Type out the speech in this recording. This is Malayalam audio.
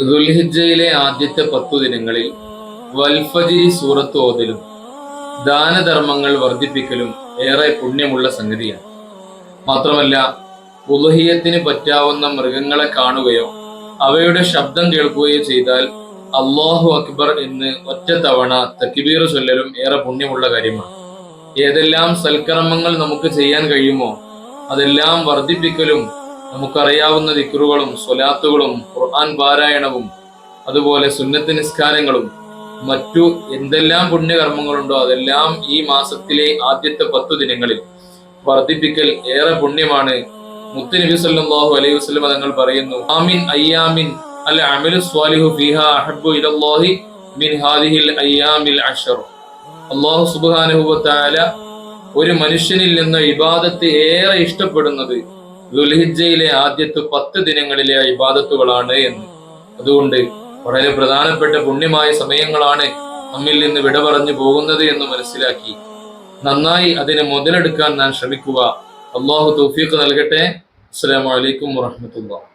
ദുൽഹിജയിലെ ആദ്യത്തെ പത്തു ദിനങ്ങളിൽ വൽഫജിരി സൂറത്ത് ഓതലും ദാനധർമ്മങ്ങൾ വർദ്ധിപ്പിക്കലും ഏറെ പുണ്യമുള്ള സംഗതിയാണ്. മാത്രമല്ല ഉലഹിയത്തിന് പറ്റാവുന്ന മൃഗങ്ങളെ കാണുകയോ അവയുടെ ശബ്ദം കേൾക്കുകയോ ചെയ്താൽ അള്ളാഹു അക്ബർ എന്ന് ഒറ്റ തവണ തക്കിബീർ ചൊല്ലലും ഏറെ പുണ്യമുള്ള കാര്യമാണ്. ഏതെല്ലാം സൽക്കർമ്മങ്ങൾ നമുക്ക് ചെയ്യാൻ കഴിയുമോ അതെല്ലാം വർദ്ധിപ്പിക്കലും നമുക്കറിയാവുന്ന ദിക്റുകളും സ്വലാത്തുകളും ഖുർആൻ പാരായണവും അതുപോലെ സുന്നത്ത് നിസ്കാരങ്ങളും മറ്റു എന്തെല്ലാം പുണ്യകർമ്മങ്ങളുണ്ടോ അതെല്ലാം ഈ മാസത്തിലെ ആദ്യത്തെ പത്തു ദിനങ്ങളിൽ വർദ്ധിപ്പിക്കൽ ഏറെ പുണ്യമാണ്. മുത്തുനബി സല്ലല്ലാഹു അലൈഹി വസല്ലം തങ്ങൾ പറയുന്നു ആമിൻ അയ്യാമിൻ അൽ അമലു സ്വാലിഹു ഫീഹ അഹബ്ബു ഇലല്ലാഹി മിൻ ഹാദിഹിൽ അയ്യാമിൽ അഷർ വ തആല ഒരു മനുഷ്യനിൽ നിന്ന് ഇബാദത്ത് ഏറെ ഇഷ്ടപ്പെടുന്നത് ദുൽഹിജ്ജയിലെ ആദ്യത്തെ പത്ത് ദിനങ്ങളിലെ ഇബാദത്തുകളാണ് എന്ന്. അതുകൊണ്ട് വളരെ പ്രധാനപ്പെട്ട പുണ്യമായ സമയങ്ങളാണ് നമ്മിൽ നിന്ന് വിട പറഞ്ഞു പോകുന്നത് എന്ന് മനസ്സിലാക്കി. നന്നായി അതിനെ മുതലെടുക്കാൻ ഞാൻ ശ്രമിക്കുക. അള്ളാഹു തൗഫീഖ് നൽകട്ടെ. അസ്സലാമു അലൈക്കും വറഹ്മത്തുള്ളാഹി.